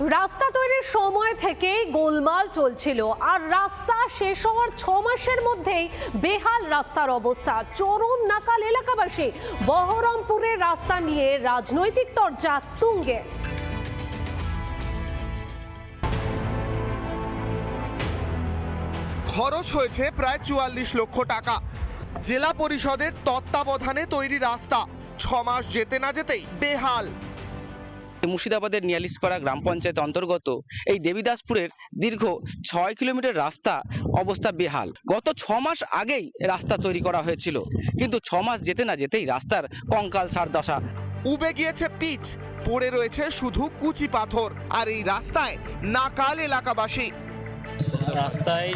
রাস্তা তৈরির সময় থেকেই গোলমাল চলছিল। আর রাস্তা শেষ হওয়ার ছ মাসের মধ্যেই বেহাল রাস্তার অবস্থা। চরম নাকাল এলাকাবাসী বহরমপুরের রাস্তা নিয়ে রাজনৈতিক তরজা তুঙ্গে। খরচ হয়েছে প্রায় চুয়াল্লিশ লক্ষ টাকা। জেলা পরিষদের তত্ত্বাবধানে তৈরি রাস্তা। ছ মাস যেতে না যেতেই বেহাল। মুর্শিদাবাদের নিয়ালিশপাড়া গ্রাম পঞ্চায়েত অন্তর্গত এই দেবীদাসপুরের দীর্ঘ ছয় কিলোমিটার রাস্তা অবস্থা বেহাল। গত ছ মাস আগেই রাস্তা তৈরি করা হয়েছিল। কিন্তু ছ মাস যেতে না যেতেই রাস্তার কঙ্কাল সার দশা। উবে গিয়েছে পিচ পড়ে রয়েছে শুধু কুচি পাথর আর এই রাস্তায় নাকাল এলাকাবাসী। রাস্তায়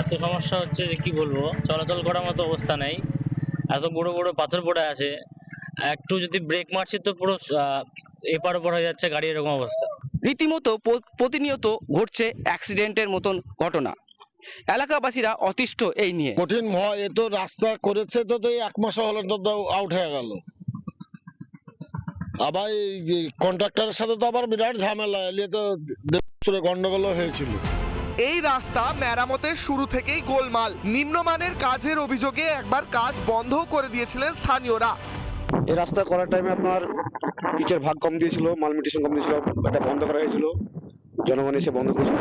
এত সমস্যা হচ্ছে যে কি বলব? চলাচল করার মতো অবস্থা নেই। এত বড় বড় পাথর পড়ে আছে। একটু যদি ব্রেক মারছি তো পুরো এপার ওপার হয়ে যাচ্ছে গাড়ি এরকম অবস্থা। রীতিমতো প্রতিনিয়ত ঘটছে অ্যাক্সিডেন্টের মতন ঘটনা। এলাকাবাসীরা অতিষ্ঠ এই নিয়ে। কঠিন ভয় এ তো রাস্তা করেছে তো তো এক মাস হলো তো আউট হয়ে গেল। আবার এই কন্ট্রাক্টরের সাথে তো আবার বিরাট ঝামেলা এলিয়ে তো দেবপুরে গন্ডগোল হয়েছিল। এই রাস্তা মেরামতের শুরু থেকেই গোলমাল। নিম্নমানের কাজের অভিযোগে একবার কাজ বন্ধ করে দিয়েছিলেন স্থানীয়রা। এই রাস্তা করার টাইমে আপনার পিচের ভাগ কম দিয়েছিল মাল মিটেশন কম দিয়েছিল এটা বন্ধ করা হয়েছিল জনগণ এসে বন্ধ করেছিল।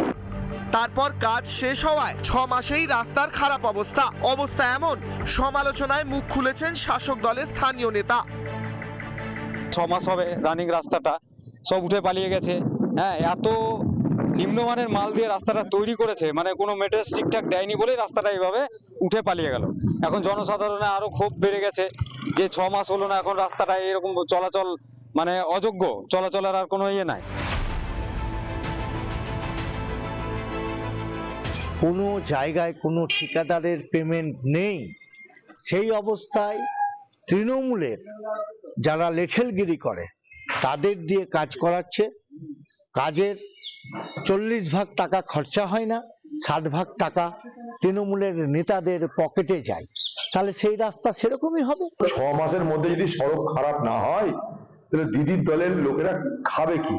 তারপর কাজ শেষ হওয়ায় ছ মাসেই রাস্তার খারাপ অবস্থা। অবস্থা এমন সমালোচনায় মুখ খুলেছেন শাসক দলের স্থানীয় নেতা। ছ মাস হবে রানিং রাস্তাটা সব উঠে পালিয়ে গেছে। হ্যাঁ এত নিম্নমানের মাল দিয়ে রাস্তাটা তৈরি করেছে মানে কোনো মেটেরিয়ালস ঠিকঠাক দেয়নি বলেই রাস্তাটা এইভাবে উঠে পালিয়ে গেল। এখন জনসাধারণের আরও ক্ষোভ বেড়ে গেছে। যে ছ মাস হলো না, এখন রাস্তাটা এরকম চলাচল মানে অযোগ্য, চলাচলের আর কোনো ইয়ে নাই। কোনো জায়গায় কোনো ঠিকাদারের পেমেন্ট নেই। সেই অবস্থায় তৃণমূলের যারা লেঠেলগিরি করে, তাদের দিয়ে কাজ করাচ্ছে। কাজের চল্লিশ ভাগ টাকা খরচা হয় না, ষাট ভাগ টাকা তৃণমূলের নেতাদের পকেটে যায়। তাহলে সেই রাস্তা সেরকমই হবে। ছ মাসের মধ্যে যদি সড়ক খারাপ না হয়, তাহলে দিদির দলের লোকেরা খাবে কি?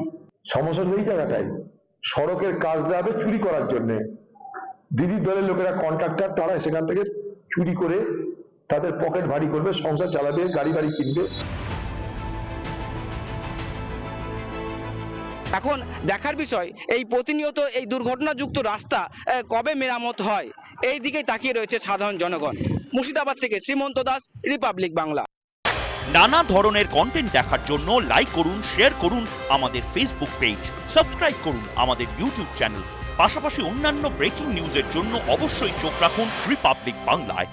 সমস্যা এই জায়গাটাই। সড়কের কাজ দেওয়া হবে চুরি করার জন্য। দিদির দলের লোকেরা কন্ট্রাক্টর তারা সেখান থেকে চুরি করে তাদের পকেট ভারী করবে, সংসার চালাবে, গাড়ি বাড়ি কিনবে। এখন দেখার বিষয়, এই প্রতিনিয়ত এই দুর্ঘটনাযুক্ত রাস্তা কবে মেরামত হয়? এই দিকেই তাকিয়ে রয়েছে সাধারণ জনগণ। মুর্শিদাবাদ থেকে শ্রীমন্ত দাস, রিপাবলিক বাংলা। নানা ধরনের কন্টেন্ট দেখার জন্য লাইক করুন শেয়ার করুন আমাদের ফেসবুক পেজ সাবস্ক্রাইব করুন আমাদের ইউটিউব চ্যানেল পাশাপাশি অন্যান্য ব্রেকিং নিউজের জন্য অবশ্যই চোখ রাখুন রিপাবলিক বাংলায়